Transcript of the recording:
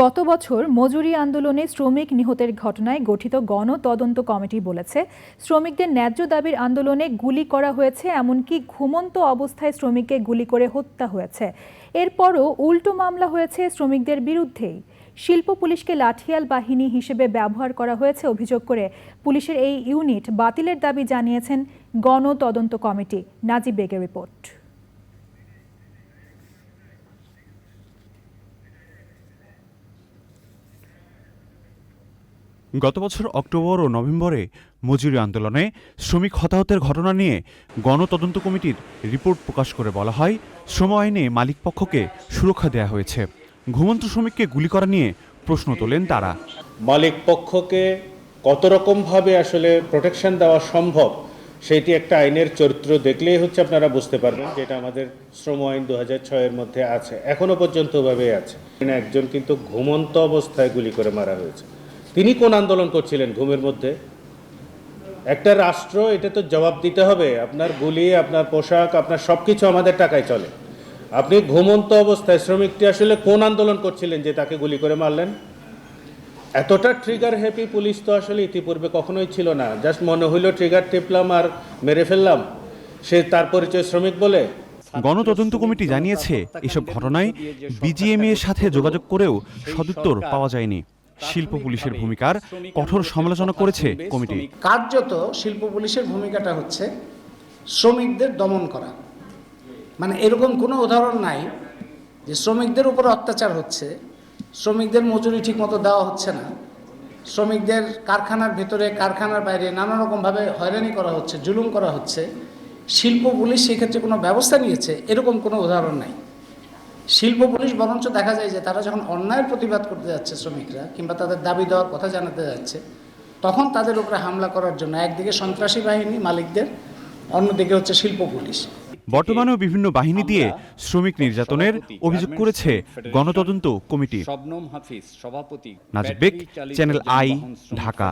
গত বছর মজুরি আন্দোলনে শ্রমিক নিহতের ঘটনায় গঠিত গণ তদন্ত কমিটি বলেছে, শ্রমিকদের ন্যায্য দাবির আন্দোলনে গুলি করা হয়েছে, এমনকি ঘুমন্ত অবস্থায় শ্রমিককে গুলি করে হত্যা হয়েছে। এরপরও উল্টো মামলা হয়েছে শ্রমিকদের বিরুদ্ধেই। শিল্প পুলিশকে লাঠিয়াল বাহিনী হিসেবে ব্যবহার করা হয়েছে অভিযোগ করে পুলিশের এই ইউনিট বাতিলের দাবি জানিয়েছেন গণ তদন্ত কমিটি। নাজিব বেগের রিপোর্ট। গত বছর অক্টোবর ও নভেম্বরে মজুরি আন্দোলনে শ্রমিক হতাহতের ঘটনা নিয়ে গণতদন্ত কমিটির রিপোর্ট প্রকাশ করে বলা হয়, শ্রম আইনে মালিকপক্ষকে সুরক্ষা দেওয়া হয়েছে। ঘুমন্ত শ্রমিককে গুলি করা নিয়ে প্রশ্ন তোলেন তারা। মালিক পক্ষকে কত রকমভাবে আসলে প্রোটেকশন দেওয়া সম্ভব, সেটি একটা আইনের চরিত্র দেখলেই হচ্ছে আপনারা বুঝতে পারবেন যেটা আমাদের শ্রম আইন দু ছয়ের মধ্যে আছে, এখনও পর্যন্ত ওভাবে আছে। একজন কিন্তু ঘুমন্ত অবস্থায় গুলি করে মারা হয়েছে। তিনি কোন আন্দোলন করছিলেন ঘুমের মধ্যে? একটা রাষ্ট্র এটা তো জবাব দিতে হবে। আপনার গুলি আপনার পোশাক আপনার সব কিছু আমাদের টাকায় চলে। আপনি ঘুমন্ত অবস্থায় শ্রমিকটি আসলে কোন আন্দোলন করছিলেন যে তাকে গুলি করে মারলেন? এতটা ট্রিগার হ্যাপি পুলিশ তো আসলে ইতিপূর্বে কখনোই ছিল না। জাস্ট মনে হইল ট্রিগার টিপলাম আর মেরে ফেললাম। সে তার পরিচয় শ্রমিক বলে। গণতদন্ত কমিটি জানিয়েছে এসব ঘটনায় বিজিএমএ এর সাথে যোগাযোগ করেও সদুত্তর পাওয়া যায়নি। শিল্প পুলিশের ভূমিকার কঠোর সমালোচনা করেছে কমিটি। কার্যত শিল্প পুলিশের ভূমিকাটা হচ্ছে শ্রমিকদের দমন করা। মানে এরকম কোনো উদাহরণ নাই যে শ্রমিকদের উপর অত্যাচার হচ্ছে শ্রমিকদের মজুরি ঠিকমতো দেওয়া হচ্ছে না শ্রমিকদের কারখানার ভেতরে কারখানার বাইরে নানা রকমভাবে হয়রানি করা হচ্ছে জুলুম করা হচ্ছে। শিল্প পুলিশ সেক্ষেত্রে কোনো ব্যবস্থা নিয়েছে? এরকম কোনো উদাহরণ নাই। শিল্প পুলিশ বরঞ্চ দেখা যায় যে তারা যখন অন্যায়ের প্রতিবাদ করতে যাচ্ছে শ্রমিকরা কিংবা তাদের দাবি দেওয়ার কথা জানাতে যাচ্ছে তখন তাদের উপরে হামলা করার জন্য একদিকে সন্ত্রাসী বাহিনী মালিকদের অন্যদিকে হচ্ছে শিল্প পুলিশ বর্তমানেও বিভিন্ন বাহিনী দিয়ে শ্রমিক নির্যাতনের অভিযোগ করেছে গণতদন্ত কমিটি শবনম হাফিজ সভাপতি নাজিব বেগ, ব্যাটারি চালিত চ্যানেল আই, ঢাকা।